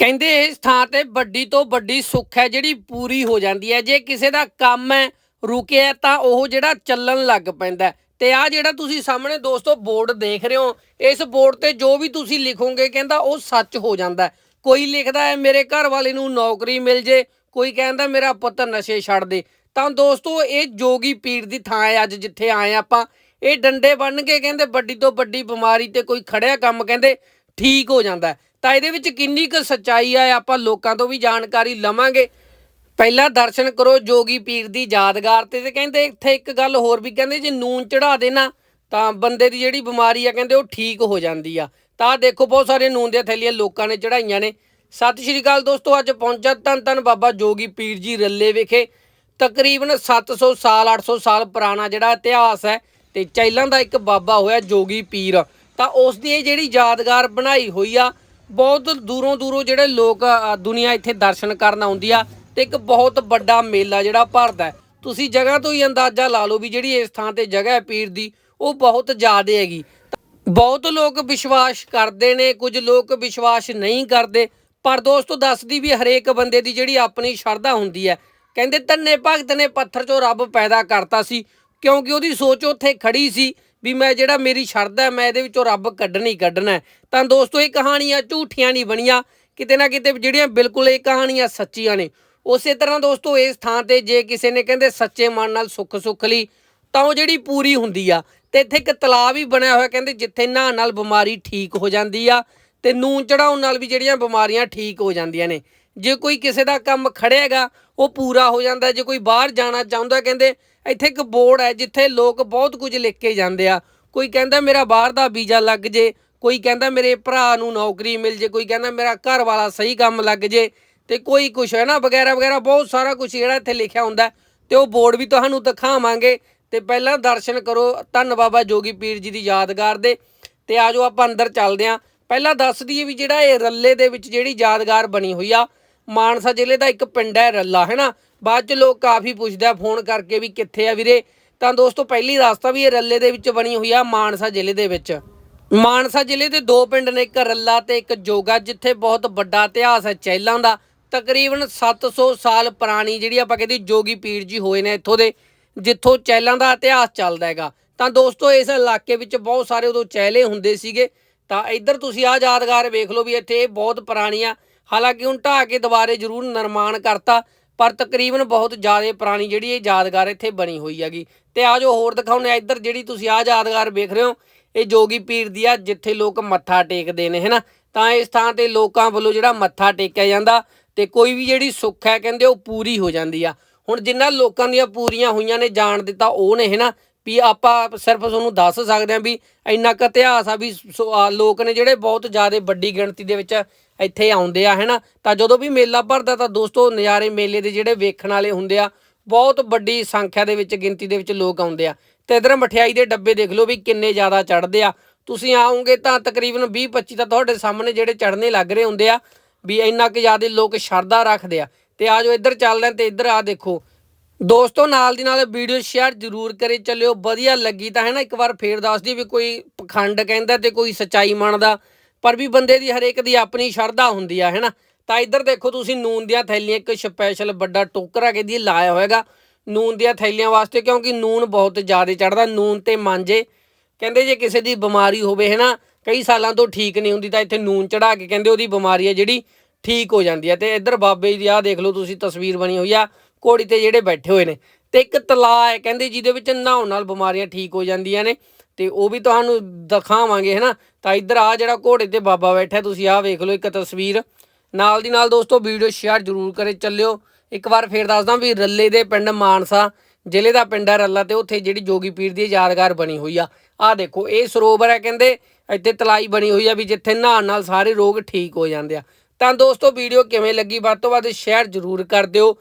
ਕਹਿੰਦੇ ਇਸ ਥਾਂ ਤੇ ਵੱਡੀ ਤੋਂ ਵੱਡੀ ਸੁੱਖ ਹੈ ਜਿਹੜੀ ਪੂਰੀ ਹੋ ਜਾਂਦੀ ਹੈ। ਜੇ ਕਿਸੇ ਦਾ ਕੰਮ ਹੈ ਰੁਕਿਆ ਤਾਂ ਉਹ ਜਿਹੜਾ ਚੱਲਣ ਲੱਗ ਪੈਂਦਾ ਹੈ। ਤੇ ਆ ਜਿਹੜਾ ਤੁਸੀਂ ਸਾਹਮਣੇ ਦੋਸਤੋ ਬੋਰਡ ਦੇਖ ਰਹੇ ਹੋ, ਇਸ ਬੋਰਡ ਤੇ ਜੋ ਵੀ ਤੁਸੀਂ ਲਿਖੋਗੇ, ਕਹਿੰਦਾ ਉਹ ਸੱਚ ਹੋ ਜਾਂਦਾ ਕੋਈ ਲਿਖਦਾ ਹੈ, ਮੇਰੇ ਘਰ ਵਾਲੇ ਨੂੰ ਨੌਕਰੀ ਮਿਲ ਜੇ, ਕੋਈ ਕਹਿੰਦਾ ਮੇਰਾ ਪੁੱਤ ਨਸ਼ੇ ਛੱਡ ਦੇ। ਤਾਂ ਦੋਸਤੋ, ਇਹ ਜੋਗੀ ਪੀਰ ਦੀ ਥਾਂ ਹੈ ਅੱਜ ਜਿੱਥੇ ਆਏ ਆਪਾਂ। ਇਹ ਡੰਡੇ ਬੰਨ ਕੇ ਕਹਿੰਦੇ ਵੱਡੀ ਤੋਂ ਵੱਡੀ ਬਿਮਾਰੀ ਤੇ ਕੋਈ ਖੜਿਆ ਕੰਮ ਕਹਿੰਦੇ ਠੀਕ ਹੋ ਜਾਂਦਾ ਤਾਂ ਇਹਦੇ ਵਿੱਚ ਕਿੰਨੀ ਕੁ ਸੱਚਾਈ ਆ ਆਪਾਂ ਲੋਕਾਂ ਤੋਂ ਵੀ ਜਾਣਕਾਰੀ ਲਵਾਂਗੇ। ਪਹਿਲਾਂ ਦਰਸ਼ਨ ਕਰੋ ਜੋਗੀ ਪੀਰ ਦੀ ਯਾਦਗਾਰ ਤੇ ਤੇ ਕਹਿੰਦੇ ਇੱਥੇ ਇੱਕ ਗੱਲ ਹੋਰ ਵੀ, ਕਹਿੰਦੇ ਜੇ ਨੂਨ ਚੜਾ ਦੇਣਾ ਤਾਂ ਬੰਦੇ ਦੀ ਜਿਹੜੀ ਬਿਮਾਰੀ ਆ, ਕਹਿੰਦੇ ਉਹ ਠੀਕ ਹੋ ਜਾਂਦੀ ਆ। ਤਾਂ ਦੇਖੋ, ਬਹੁਤ ਸਾਰੇ ਨੂਨ ਦੀਆਂ ਥੈਲੀਆਂ ਲੋਕਾਂ ਨੇ ਚੜਾਈਆਂ ਨੇ। ਸਤਿ ਸ਼੍ਰੀ ਅਕਾਲ ਦੋਸਤੋ, ਅੱਜ ਪਹੁੰਚਾ ਧੰਨ ਧੰਨ ਬਾਬਾ ਜੋਗੀ ਪੀਰ ਜੀ ਰੱਲੇ ਵਿਖੇ। ਤਕਰੀਬਨ 700 ਸਾਲ 800 ਸਾਲ ਪੁਰਾਣਾ ਜਿਹੜਾ ਇਤਿਹਾਸ ਹੈ, ਤੇ ਚੈਲਾਂ ਦਾ ਇੱਕ ਬਾਬਾ ਹੋਇਆ ਜੋਗੀ ਪੀਰ। ਤਾਂ ਉਸ ਦੀ ਇਹ ਜਿਹੜੀ ਯਾਦਗਾਰ ਬਣਾਈ ਹੋਈ ਆ ਬਹੁਤ ਦੂਰੋਂ ਦੂਰੋਂ ਜਿਹੜੇ ਲੋਕ ਦੁਨੀਆ ਇੱਥੇ ਦਰਸ਼ਨ ਕਰਨ ਆਉਂਦੀ ਆ ਤੇ ਇੱਕ ਬਹੁਤ ਵੱਡਾ ਮੇਲਾ ਜਿਹੜਾ ਭਰਦਾ ਤੁਸੀਂ ਜਗ੍ਹਾ ਤੋਂ ਹੀ ਅੰਦਾਜ਼ਾ ਲਾ ਲਓ ਵੀ ਜਿਹੜੀ ਇਸ ਥਾਂ ਤੇ ਜਗ੍ਹਾ ਹੈ ਪੀਰ ਦੀ, ਉਹ ਬਹੁਤ ਜ਼ਿਆਦਾ ਹੈਗੀ। ਬਹੁਤ ਲੋਕ ਵਿਸ਼ਵਾਸ ਕਰਦੇ ਨੇ, ਕੁਝ ਲੋਕ ਵਿਸ਼ਵਾਸ ਨਹੀਂ ਕਰਦੇ, ਪਰ ਦੋਸਤੋ ਦੱਸਦੀ ਵੀ ਹਰੇਕ ਬੰਦੇ ਦੀ ਜਿਹੜੀ ਆਪਣੀ ਸ਼ਰਧਾ ਹੁੰਦੀ ਹੈ। ਕਹਿੰਦੇ ਧੰਨੇ ਭਗਤ ਨੇ ਪੱਥਰ ਚੋਂ ਰੱਬ ਪੈਦਾ ਕਰਤਾ ਸੀ, ਕਿਉਂਕਿ ਉਹਦੀ ਸੋਚ ਉੱਥੇ ਖੜੀ ਸੀ। ਵੀ ਮੈਂ ਜਿਹੜਾ ਮੇਰੀ ਸ਼ਰਧਾ ਮੈਂ ਇਹਦੇ ਵਿੱਚੋਂ ਰੱਬ ਕੱਢਣਾ ਹੀ। ਕੱਢਣਾ ਤਾਂ ਦੋਸਤੋ, ਇਹ ਕਹਾਣੀਆਂ ਝੂਠੀਆਂ ਨਹੀਂ ਬਣੀਆਂ। ਕਿਤੇ ਨਾ ਕਿਤੇ ਜਿਹੜੀਆਂ ਬਿਲਕੁਲ ਇਹ ਕਹਾਣੀਆਂ ਸੱਚੀਆਂ ਨੇ। ਉਸੇ ਤਰ੍ਹਾਂ ਦੋਸਤੋ, ਇਸ ਥਾਂ ਤੇ ਜੇ ਕਿਸੇ ਨੇ ਕਹਿੰਦੇ ਸੱਚੇ ਮਨ ਨਾਲ ਸੁੱਖ ਸੁੱਖ ਲਈ, ਤਾਂ ਉਹ ਜਿਹੜੀ ਪੂਰੀ ਹੁੰਦੀ ਆ, ਤੇ ਇੱਥੇ ਇੱਕ ਤਲਾਬ ਵੀ ਬਣਿਆ ਹੋਇਆ ਕਹਿੰਦੇ ਜਿੱਥੇ ਨਹਾਉਣ ਨਾਲ ਬਿਮਾਰੀ ਠੀਕ ਹੋ ਜਾਂਦੀ ਆ, ਤੇ ਨੂਨ ਚੜਾਉਣ ਨਾਲ ਵੀ ਜਿਹੜੀਆਂ ਬਿਮਾਰੀਆਂ ਠੀਕ ਹੋ ਜਾਂਦੀਆਂ ਨੇ। ਜੇ ਕੋਈ ਕਿਸੇ ਦਾ ਕੰਮ ਖੜਿਆਗਾ ਉਹ ਪੂਰਾ ਹੋ ਜਾਂਦਾ। ਜੇ ਕੋਈ ਬਾਹਰ ਜਾਣਾ ਚਾਹੁੰਦਾ ਕਹਿੰਦੇ ਇੱਥੇ ਇੱਕ ਬੋਰਡ ਹੈ ਜਿੱਥੇ ਲੋਕ ਬਹੁਤ ਕੁਝ ਲਿਖ ਕੇ ਜਾਂਦੇ ਆ। ਕੋਈ ਕਹਿੰਦਾ ਮੇਰਾ ਬਾਹਰ ਦਾ ਵੀਜ਼ਾ ਲੱਗ ਜੇ, ਕੋਈ ਕਹਿੰਦਾ ਮੇਰੇ ਭਰਾ ਨੂੰ ਨੌਕਰੀ ਮਿਲ ਜੇ, ਕੋਈ ਕਹਿੰਦਾ ਮੇਰਾ ਘਰ ਵਾਲਾ ਸਹੀ ਕੰਮ ਲੱਗ ਜੇ ਤੇ ਕੋਈ ਕੁਛ ਹੈ ਨਾ, ਵਗੈਰਾ ਵਗੈਰਾ, ਬਹੁਤ ਸਾਰਾ ਕੁਝ ਜਿਹੜਾ ਇੱਥੇ ਲਿਖਿਆ ਹੁੰਦਾ ਹੈ ਤੇ ਉਹ ਬੋਰਡ ਵੀ ਤੁਹਾਨੂੰ ਦਿਖਾਵਾਂਗੇ। ਤੇ ਪਹਿਲਾਂ ਦਰਸ਼ਨ ਕਰੋ। ਧੰਨ ਬਾਬਾ ਜੋਗੀ ਪੀਰ ਜੀ ਦੀ ਯਾਦਗਾਰ ਦੇ ਤੇ ਆਜੋ ਆਪਾਂ ਅੰਦਰ ਚੱਲਦੇ ਆਂ ਪਹਿਲਾਂ ਦੱਸ ਦਈਏ ਵੀ ਜਿਹੜਾ ਇਹ ਰੱਲੇ ਦੇ ਵਿੱਚ ਜਿਹੜੀ ਯਾਦਗਾਰ ਬਣੀ ਹੋਈ ਆ, ਮਾਨਸਾ ਜ਼ਿਲ੍ਹੇ ਦਾ ਇੱਕ ਪਿੰਡ ਹੈ ਰੱਲਾ, ਹੈ ਨਾ? ਬਾਅਦ ਚ ਲੋਕ ਕਾਫੀ ਪੁੱਛਦੇ ਫੋਨ ਕਰਕੇ ਵੀ ਕਿੱਥੇ ਆ ਵੀਰੇ? ਤਾਂ ਦੋਸਤੋ, ਪਹਿਲੀ ਰਸਤਾ ਵੀ ਇਹ ਰੱਲੇ ਦੇ ਵਿੱਚ ਬਣੀ ਹੋਈ ਆ, ਮਾਨਸਾ ਜ਼ਿਲ੍ਹੇ ਦੇ ਵਿੱਚ। ਮਾਨਸਾ ਜ਼ਿਲ੍ਹੇ ਦੇ ਦੋ ਪਿੰਡ ਨੇ, ਇੱਕ ਰੱਲਾ ਤੇ ਇੱਕ ਜੋਗਾ, ਜਿੱਥੇ ਬਹੁਤ ਵੱਡਾ ਇਤਿਹਾਸ ਹੈ ਚਹਿਲਾਂ ਦਾ। ਤਕਰੀਬਨ 700 ਸਾਲ ਪੁਰਾਣੀ ਜਿਹੜੀ ਆਪਾਂ ਕਹਿੰਦੇ ਜੋਗੀ ਪੀਰ ਜੀ ਹੋਏ ਨੇ ਇੱਥੋਂ ਦੇ, ਜਿੱਥੋਂ ਚਹਿਲਾਂ ਦਾ ਇਤਿਹਾਸ ਚੱਲਦਾ ਹੈਗਾ। ਤਾਂ ਦੋਸਤੋ, ਇਸ ਇਲਾਕੇ ਵਿੱਚ ਬਹੁਤ ਸਾਰੇ ਉਦੋਂ ਚਹਿਲੇ ਹੁੰਦੇ ਸੀਗੇ। ਤਾਂ ਇੱਧਰ ਤੁਸੀਂ ਆਹ ਯਾਦਗਾਰ ਵੇਖ ਲਓ ਵੀ ਇੱਥੇ ਇਹ ਬਹੁਤ ਪੁਰਾਣੀ ਆ। ਹਾਲਾਂਕਿ ਹੁਣ ਢਾਹ ਕੇ ਦੁਬਾਰੇ ਜ਼ਰੂਰ ਨਿਰਮਾਣ ਕਰਤਾ। ਪਰ ਤਕਰੀਬਨ ਬਹੁਤ ਜ਼ਿਆਦਾ ਪੁਰਾਣੀ ਜਿਹੜੀ ਇਹ ਯਾਦਗਾਰ ਇੱਥੇ ਬਣੀ ਹੋਈ ਹੈਗੀ। ਤੇ ਆ ਜੋ ਹੋਰ ਦਿਖਾਉਨੇ ਇੱਧਰ ਜਿਹੜੀ ਤੁਸੀਂ ਆਹ ਯਾਦਗਾਰ ਵੇਖ ਰਹੇ ਹੋ। ਇਹ ਜੋਗੀ ਪੀਰ ਦੀ ਆ, ਜਿੱਥੇ ਲੋਕ ਮੱਥਾ ਟੇਕਦੇ ਨੇ, ਹੈਨਾ? ਤਾਂ ਇਸ ਥਾਂ ਤੇ ਲੋਕਾਂ ਵੱਲੋਂ ਜਿਹੜਾ ਮੱਥਾ ਟੇਕਿਆ ਜਾਂਦਾ ਤੇ ਕੋਈ ਵੀ ਜਿਹੜੀ ਸੁੱਖ ਹੈ, ਕਹਿੰਦੇ ਉਹ ਪੂਰੀ ਹੋ ਜਾਂਦੀ ਆ। ਹੁਣ ਜਿਨ੍ਹਾਂ ਲੋਕਾਂ ਦੀਆਂ ਪੂਰੀਆਂ ਹੋਈਆਂ ਨੇ, ਜਾਣ ਦਿੱਤਾ ਉਹ ਨੇ, ਹੈਨਾ? ਵੀ ਆਪਾਂ ਸਿਰਫ ਤੁਹਾਨੂੰ ਦੱਸ ਸਕਦੇ ਹਾਂ ਵੀ ਇੰਨਾ ਕੁ ਇਤਿਹਾਸ ਆ ਵੀ ਸੋ- ਆ ਲੋਕ ਨੇ ਜਿਹੜੇ ਬਹੁਤ ਜ਼ਿਆਦਾ ਵੱਡੀ ਗਿਣਤੀ ਦੇ ਵਿੱਚ ਇੱਥੇ ਆਉਂਦੇ ਆ, ਹੈਨਾ? ਤਾਂ ਜਦੋਂ ਵੀ ਮੇਲਾ ਭਰਦਾ ਤਾਂ ਦੋਸਤੋ ਨਜ਼ਾਰੇ ਮੇਲੇ ਦੇ ਜਿਹੜੇ ਵੇਖਣ ਵਾਲੇ ਹੁੰਦੇ ਆ, ਬਹੁਤ ਵੱਡੀ ਸੰਖਿਆ ਦੇ ਵਿੱਚ, ਗਿਣਤੀ ਦੇ ਵਿੱਚ ਲੋਕ ਆਉਂਦੇ ਆ। ਤੇ ਇਧਰ ਮਠਿਆਈ ਦੇ ਡੱਬੇ ਦੇਖ ਲਓ ਵੀ ਕਿੰਨੇ ਜ਼ਿਆਦਾ ਚੜਦੇ ਆ। ਤੁਸੀਂ ਆਉਂਗੇ ਤਾਂ ਤਕਰੀਬਨ 20 25 ਤਾਂ ਤੁਹਾਡੇ ਸਾਹਮਣੇ ਜਿਹੜੇ ਚੜਨੇ ਲੱਗ ਰਹੇ ਹੁੰਦੇ ਆ, ਵੀ ਇੰਨਾ ਕੁ ਜ਼ਿਆਦਾ ਲੋਕ ਸ਼ਰਧਾ ਰੱਖਦੇ ਆ। ਤੇ ਆਜੋ ਇੱਧਰ ਚੱਲਦੇ ਆ ਤੇ ਇੱਧਰ ਆ ਦੇਖੋ ਦੋਸਤੋ, ਨਾਲ ਦੀ ਨਾਲ ਵੀਡੀਓ ਸ਼ੇਅਰ ਜ਼ਰੂਰ ਕਰੇ। ਚੱਲਿਓ, ਵਧੀਆ ਲੱਗੀ ਤਾਂ ਹੈ ਨਾ, ਇੱਕ ਵਾਰ ਫੇਰ ਦੱਸ ਦਈਏ ਵੀ ਕੋਈ ਪਖੰਡ ਕਹਿੰਦਾ ਤੇ ਕੋਈ ਸਚਾਈ ਮੰਨਦਾ, ਪਰ ਵੀ ਬੰਦੇ ਦੀ ਹਰੇਕ ਦੀ ਆਪਣੀ ਸ਼ਰਧਾ ਹੁੰਦੀ ਆ, ਹੈ ਨਾ? ਤਾਂ ਇੱਧਰ ਦੇਖੋ ਤੁਸੀਂ, ਨੂਨ ਦੀਆਂ ਥੈਲੀਆਂ, ਇੱਕ ਸਪੈਸ਼ਲ ਵੱਡਾ ਟੋਕਰਾ ਕਹਿੰਦੀ ਲਾਇਆ ਹੋਏਗਾ ਨੂਨ ਦੀਆਂ ਥੈਲੀਆਂ ਵਾਸਤੇ, ਕਿਉਂਕਿ ਨੂਨ ਬਹੁਤ ਜ਼ਿਆਦਾ ਚੜਦਾ ਨੂਨ ਤੇ ਮਾਂਜੇ। ਕਹਿੰਦੇ ਜੇ ਕਿਸੇ ਦੀ ਬਿਮਾਰੀ ਹੋਵੇ, ਹੈ ਨਾ, ਕਈ ਸਾਲਾਂ ਤੋਂ ਠੀਕ ਨਹੀਂ ਹੁੰਦੀ, ਤਾਂ ਇੱਥੇ ਨੂਨ ਚੜਾ ਕੇ ਕਹਿੰਦੇ ਉਹਦੀ ਬਿਮਾਰੀ ਹੈ ਜਿਹੜੀ ਠੀਕ ਹੋ ਜਾਂਦੀ ਹੈ ਤੇ ਇੱਧਰ ਬਾਬੇ ਜੀ ਦੀ ਆਹ ਦੇਖ ਲਓ ਤੁਸੀਂ, ਤਸਵੀਰ ਬਣੀ ਹੋਈ ਆ। ਘੋੜੀ ਤੇ ਜਿਹੜੇ ਬੈਠੇ ਹੋਏ ਨੇ ਤੇ ਇੱਕ ਤਲਾਅ ਹੈ, ਕਹਿੰਦੇ ਜਿਹਦੇ ਵਿੱਚ ਨਹਾਉਣ ਨਾਲ ਬਿਮਾਰੀਆਂ ਠੀਕ ਹੋ ਜਾਂਦੀਆਂ ਨੇ, ਤੇ ਉਹ ਵੀ ਤੁਹਾਨੂੰ ਦਿਖਾਵਾਂਗੇ, ਹੈਨਾ? ਤਾਂ ਇੱਧਰ ਆ ਜਿਹੜਾ ਘੋੜੇ ਤੇ ਬਾਬਾ ਬੈਠਾ ਤੁਸੀਂ ਆਹ ਵੇਖ ਲਓ ਇੱਕ ਤਸਵੀਰ। ਨਾਲ ਦੀ ਨਾਲ ਦੋਸਤੋ, ਵੀਡੀਓ ਸ਼ੇਅਰ ਜ਼ਰੂਰ ਕਰੇ, ਚੱਲਿਓ। ਇੱਕ ਵਾਰ ਫੇਰ ਦੱਸਦਾ ਵੀ ਰੱਲੇ ਦੇ ਪਿੰਡ ਮਾਨਸਾ ਜ਼ਿਲ੍ਹੇ ਦਾ ਪਿੰਡ ਹੈ ਰੱਲਾ ਤੇ ਉੱਥੇ ਜਿਹੜੀ ਜੋਗੀ ਪੀਰ ਦੀ ਯਾਦਗਾਰ ਬਣੀ ਹੋਈ ਆ। ਆਹ ਦੇਖੋ, ਇਹ ਸਰੋਵਰ ਹੈ, ਕਹਿੰਦੇ ਇੱਥੇ ਤਲਾਈ ਬਣੀ ਹੋਈ ਆ ਵੀ ਜਿੱਥੇ ਨਹਾਉਣ ਨਾਲ ਸਾਰੇ ਰੋਗ ਠੀਕ ਹੋ ਜਾਂਦੇ ਆ। ਤਾਂ ਦੋਸਤੋ, ਵੀਡੀਓ ਕਿਵੇਂ ਲੱਗੀ ਵੱਧ ਤੋਂ ਵੱਧ ਸ਼ੇਅਰ ਜ਼ਰੂਰ ਕਰ ਦਿਓ।